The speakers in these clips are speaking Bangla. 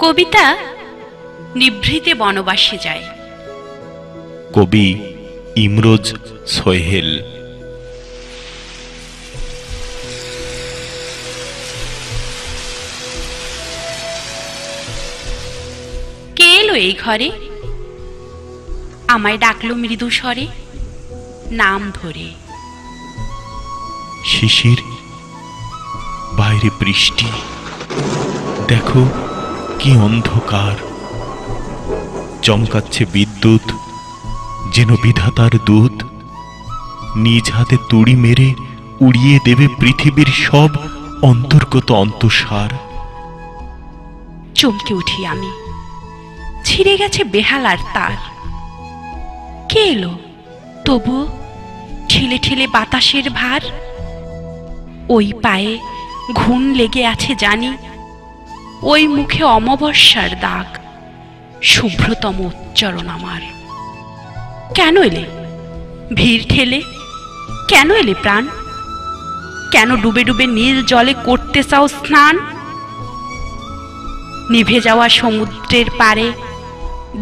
কবিতা নিভৃতে বনবাসে যায়। কবি ইমরোজ সোহেল। কে এলো এই ঘরে? আমায় ডাকলো মৃদু স্বরে নাম ধরে। শিশির বাইরে বৃষ্টি। দেখো কি অন্ধকার। চমকাচ্ছে বিদ্যুৎ, যেন বিধাতার দূত নিজ হাতে তুড়ি মেরে উড়িয়ে দেবে পৃথিবীর সব অন্তর্গত অন্তঃসার। চমকে উঠি আমি। ছিঁড়ে গেছে বেহালার তার। কে এলো? তবু ঠেলে ঠেলে বাতাসের ভার? ওই পায়ে ঘুণ লেগে আছে জানি ওই মুখে অমাবস্যার দাগ, শুভ্রতম উচ্চারণ আমার। কেন এলে? ভিড় ঠেলে? কেন এলে প্রাণ? কেন ডুবে ডুবে নীল জলে করতে চাও স্নান? নিভে যাওয়া সমুদ্রের পারে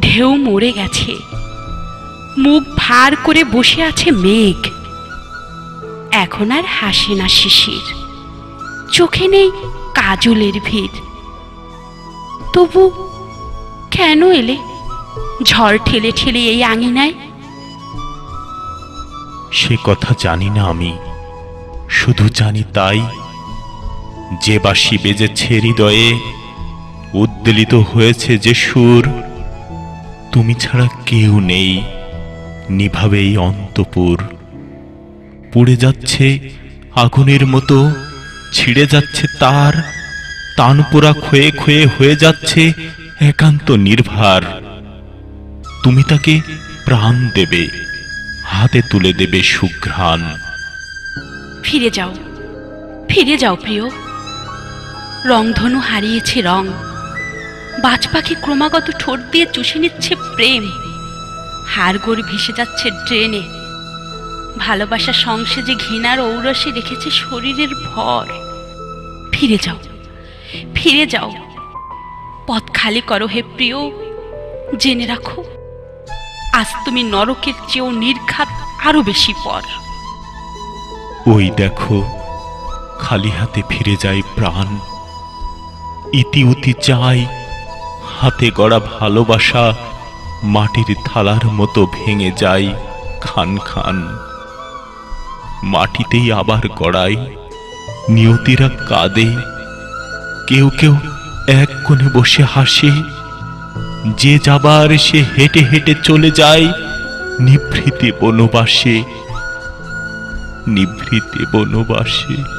ঢেউ মরে গেছে। মুখ ভার করে বসে আছে মেঘ। এখন আর হাসে না শিশির। চোখে নেই কাজলের ভিড়। তবু কেন এলে? ঝড় ঠেলে ঠেলে এই আঙিনায়? সে কথা জানি না আমি। শুধু জানি তাই যে বাঁশি বেজেছে হৃদয়ে, উদ্বেলিত হয়েছে যে সুর। তুমি ছাড়া কেউ নেই, নিভাবে এই অন্তপুর। পুড়ে যাচ্ছে আগুনের মতো, ছিঁড়ে যাচ্ছে তার তানপোড়া ক্ষয়ে ক্ষয়ে হয়ে যাচ্ছে একান্ত নির্ভার। তুমি তাকে প্রাণ দেবে, হাতে তুলে দেবে সুঘ্রাণ। ফিরে যাও ফিরে যাও প্রিয়। রংধনু হারিয়েছে রং বাজ পাখি ক্রমাগত ঠোঁট দিয়ে চুষে নিচ্ছে প্রেম। হাড়গোড় ভেসে যাচ্ছে ড্রেনে, ভালোবাসা সংসেজে ঘৃণার ঔরসে রেখেছে শরীরের ভর। ফিরে যাও ফিরে যাও। পথ খালি করো হে প্রিয়, জেনে রাখো, আজ তুমি নরকের চেয়েও নির্ঘাত আরও বেশি পর। ওই দেখো, খালি হাতে ফিরে যায় প্রাণ। ইতি উতি চাই, হাতে গড়া ভালোবাসা, মাটির থালার মতো ভেঙে যায় খান খান। মাটিতেই আবার গড়াই, নিয়তিরা কাঁদে কেউ কেউ এক কোণে বসে হাসে। যে যাবার সে হেঁটে হেঁটে চলে যায়, নিভৃতে বনবাসে। নিভৃতে বনবাসে।